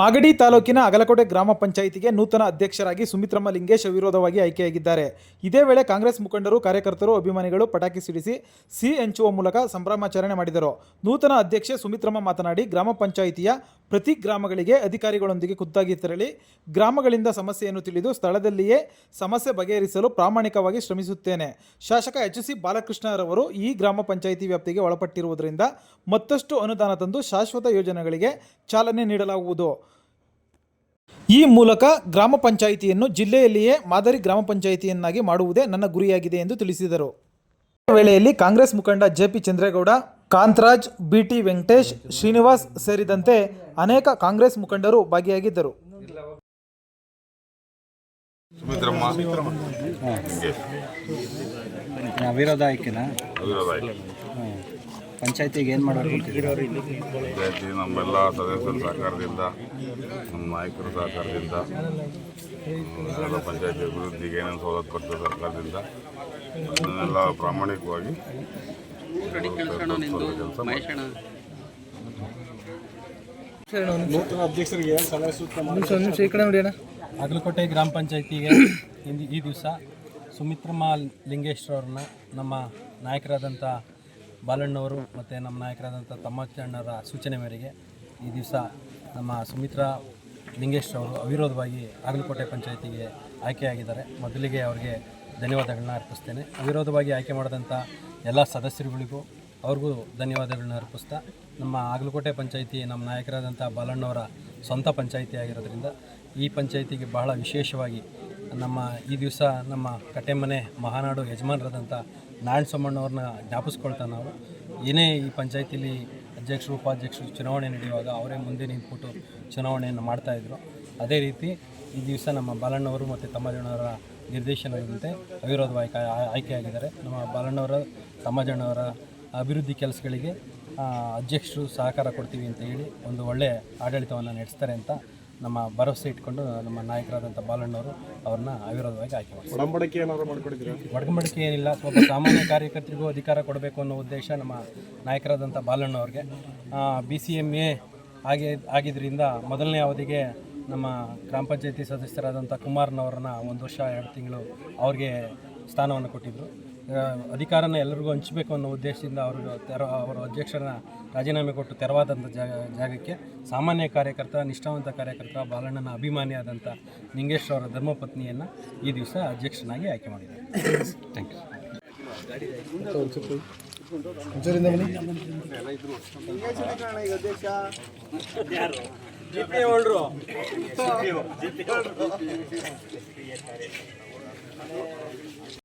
ಮಾಗಡಿ ತಾಲೂಕಿನ ಅಗಲಕೋಟೆ ಗ್ರಾಮ ಪಂಚಾಯಿತಿಗೆ ನೂತನ ಅಧ್ಯಕ್ಷರಾಗಿ ಸುಮಿತ್ರಮ್ಮ ಲಿಂಗೇಶ್ ಅವಿರೋಧವಾಗಿ ಆಯ್ಕೆಯಾಗಿದ್ದಾರೆ. ಇದೇ ವೇಳೆ ಕಾಂಗ್ರೆಸ್ ಮುಖಂಡರು, ಕಾರ್ಯಕರ್ತರು ಅಭಿಮಾನಿಗಳು ಪಟಾಕಿ ಸಿಡಿಸಿ ಸಿ ಹಂಚುವ ಮೂಲಕ ಸಂಭ್ರಮಾಚರಣೆ ಮಾಡಿದರು. ನೂತನ ಅಧ್ಯಕ್ಷೆ ಸುಮಿತ್ರಮ್ಮ ಮಾತನಾಡಿ, ಗ್ರಾಮ ಪಂಚಾಯಿತಿಯ ಪ್ರತಿ ಗ್ರಾಮಗಳಿಗೆ ಅಧಿಕಾರಿಗಳೊಂದಿಗೆ ಖುದ್ದಾಗಿ ತೆರಳಿ ಗ್ರಾಮಗಳಿಂದ ಸಮಸ್ಯೆಯನ್ನು ತಿಳಿದು ಸ್ಥಳದಲ್ಲಿಯೇ ಸಮಸ್ಯೆ ಬಗೆಹರಿಸಲು ಪ್ರಾಮಾಣಿಕವಾಗಿ ಶ್ರಮಿಸುತ್ತೇನೆ. ಶಾಸಕ ಎಚ್ ಸಿ ಬಾಲಕೃಷ್ಣರವರು ಈ ಗ್ರಾಮ ಪಂಚಾಯಿತಿ ವ್ಯಾಪ್ತಿಗೆ ಒಳಪಟ್ಟಿರುವುದರಿಂದ ಮತ್ತಷ್ಟು ಅನುದಾನ ತಂದು ಶಾಶ್ವತ ಯೋಜನೆಗಳಿಗೆ ಚಾಲನೆ ನೀಡಲಾಗುವುದು. ಈ ಮೂಲಕ ಗ್ರಾಮ ಪಂಚಾಯಿತಿಯನ್ನು ಜಿಲ್ಲೆಯಲ್ಲಿಯೇ ಮಾದರಿ ಗ್ರಾಮ ಪಂಚಾಯಿತಿಯನ್ನಾಗಿ ಮಾಡುವುದೇ ನನ್ನ ಗುರಿಯಾಗಿದೆ ಎಂದು ತಿಳಿಸಿದರು. ವೇಳೆಯಲ್ಲಿ ಕಾಂಗ್ರೆಸ್ ಮುಖಂಡ ಜೆಪಿ ಚಂದ್ರೇಗೌಡ ಕಾಂತರಾಜ್ ಬಿಟಿ ವೆಂಕಟೇಶ್ ಶ್ರೀನಿವಾಸ್ ಸೇರಿದಂತೆ ಅನೇಕ ಕಾಂಗ್ರೆಸ್ ಮುಖಂಡರು ಭಾಗಿಯಾಗಿದ್ದರು. ಅವಿರೋಧ ಆಯ್ಕೆನಾ? ಪಂಚಾಯತಿಗೆ ಏನು ಪಂಚಾಯತಿ ನಮ್ಮೆಲ್ಲ ಸದಸ್ಯರ ಸಹಕಾರದಿಂದ ನಮ್ಮ ನಾಯಕರ ಸಹಕಾರದಿಂದ ಎಲ್ಲ ಪಂಚಾಯತಿ ಅಭಿವೃದ್ಧಿಗೆ ಏನೇನು ಸವಲತ್ತು ಕೊಡ್ತದೆ ಸರ್ಕಾರದಿಂದ ಅದನ್ನೆಲ್ಲ ಪ್ರಾಮಾಣಿಕವಾಗಿ ಕೆಲಸ ಅಗಲಕೋಟೆ ಗ್ರಾಮ ಪಂಚಾಯತಿಗೆ ಇಂದು ಈ ದಿವಸ ಸುಮಿತ್ರಮ್ಮ ಲಿಂಗೇಶ್ವರವ್ರನ್ನ ನಮ್ಮ ನಾಯಕರಾದಂಥ ಬಾಲಣ್ಣವರು ಮತ್ತು ನಮ್ಮ ನಾಯಕರಾದಂಥ ತಮ್ಮಣ್ಣವರ ಸೂಚನೆ ಮೇರೆಗೆ ಈ ದಿವಸ ನಮ್ಮ ಸುಮಿತ್ರಾ ಲಿಂಗೇಶ್ವರವರು ಅವಿರೋಧವಾಗಿ ಆಗಲಕೋಟೆ ಪಂಚಾಯತಿಗೆ ಆಯ್ಕೆಯಾಗಿದ್ದಾರೆ. ಮೊದಲಿಗೆ ಅವರಿಗೆ ಧನ್ಯವಾದಗಳನ್ನ ಅರ್ಪಿಸ್ತೇನೆ. ಅವಿರೋಧವಾಗಿ ಆಯ್ಕೆ ಮಾಡಿದಂಥ ಎಲ್ಲ ಸದಸ್ಯರುಗಳಿಗೂ ಅವ್ರಿಗೂ ಧನ್ಯವಾದಗಳನ್ನ ಅರ್ಪಿಸ್ತಾ, ನಮ್ಮ ಆಗಲಕೋಟೆ ಪಂಚಾಯಿತಿ ನಮ್ಮ ನಾಯಕರಾದಂಥ ಬಾಲಣ್ಣವರ ಸ್ವಂತ ಪಂಚಾಯಿತಿ ಆಗಿರೋದ್ರಿಂದ ಈ ಪಂಚಾಯಿತಿಗೆ ಬಹಳ ವಿಶೇಷವಾಗಿ ನಮ್ಮ ಈ ದಿವಸ ನಮ್ಮ ಕಟ್ಟೆಮನೆ ಮಹಾನಾಡು ಯಜಮಾನರಾದಂಥ ನಾರಾಯಣ ಸೋಮಣ್ಣವ್ರನ್ನ ಜ್ಞಾಪಿಸ್ಕೊಳ್ತಾ ನಾವು. ಏನೇ ಈ ಪಂಚಾಯಿತಿಲಿ ಅಧ್ಯಕ್ಷರು, ಉಪಾಧ್ಯಕ್ಷರು ಚುನಾವಣೆ ನಡೆಯುವಾಗ ಅವರೇ ಮುಂದೆ ನಿಂತ್ಬಿಟ್ಟು ಚುನಾವಣೆಯನ್ನು ಮಾಡ್ತಾಯಿದ್ರು ಅದೇ ರೀತಿ ಈ ದಿವಸ ನಮ್ಮ ಬಾಲಣ್ಣವರು ಮತ್ತು ತಮ್ಮಜಣ್ಣವರ ನಿರ್ದೇಶನದಂತೆ ಅವಿರೋಧವಾಗಿ ಆಯ್ಕೆ- ಆಯ್ಕೆಯಾಗಿದ್ದಾರೆ. ನಮ್ಮ ಬಾಲಣ್ಣವರ ತಮ್ಮಜಣ್ಣವರ ಅಭಿವೃದ್ಧಿ ಕೆಲಸಗಳಿಗೆ ಅಧ್ಯಕ್ಷರು ಸಹಕಾರ ಕೊಡ್ತೀವಿ ಅಂತ ಹೇಳಿ ಒಂದು ಒಳ್ಳೆಯ ಆಡಳಿತವನ್ನು ನಡೆಸ್ತಾರೆ ಅಂತ ನಮ್ಮ ಭರವಸೆ ಇಟ್ಕೊಂಡು ನಮ್ಮ ನಾಯಕರಾದಂಥ ಬಾಲಣ್ಣವರು ಅವ್ರನ್ನ ಅವಿರೋಧವಾಗಿ ಆಯ್ಕೆ ಮಾಡ್ತಾರೆ ಒಡಂಬಡಿಕೆ ಏನಿಲ್ಲ. ಒಬ್ಬ ಸಾಮಾನ್ಯ ಕಾರ್ಯಕರ್ತರಿಗೂ ಅಧಿಕಾರ ಕೊಡಬೇಕು ಅನ್ನೋ ಉದ್ದೇಶ ನಮ್ಮ ನಾಯಕರಾದಂಥ ಬಾಲಣ್ಣವ್ರಿಗೆ. ಬಿ ಸಿ ಎಂ ಎ ಆಗಿ ಆಗಿದ್ದರಿಂದ ಮೊದಲನೇ ಅವಧಿಗೆ ನಮ್ಮ ಗ್ರಾಮ ಪಂಚಾಯತಿ ಸದಸ್ಯರಾದಂಥ ಕುಮಾರ್ನವ್ರನ್ನ ಒಂದು ವರ್ಷ ಎರಡು ತಿಂಗಳು ಅವ್ರಿಗೆ ಸ್ಥಾನವನ್ನು ಕೊಟ್ಟಿದ್ದರು ಅಧಿಕಾರನ ಎಲ್ಲರಿಗೂ ಹಂಚಬೇಕು ಅನ್ನೋ ಉದ್ದೇಶದಿಂದ ಅವರು ತೆರ ಅವರ ಅಧ್ಯಕ್ಷರನ್ನ ರಾಜೀನಾಮೆ ಕೊಟ್ಟು ತೆರವಾದಂಥ ಜಾಗ ಜಾಗಕ್ಕೆ ಸಾಮಾನ್ಯ ಕಾರ್ಯಕರ್ತ ನಿಷ್ಠಾವಂತ ಕಾರ್ಯಕರ್ತ ಬಾಲಣ್ಣನ ಅಭಿಮಾನಿಯಾದಂಥ ನಿಂಗೇಶ್ ಅವರ ಧರ್ಮಪತ್ನಿಯನ್ನು ಈ ದಿವಸ ಅಧ್ಯಕ್ಷನಾಗಿ ಆಯ್ಕೆ ಮಾಡಿದ್ದಾರೆ. Thank you GP holder GP holder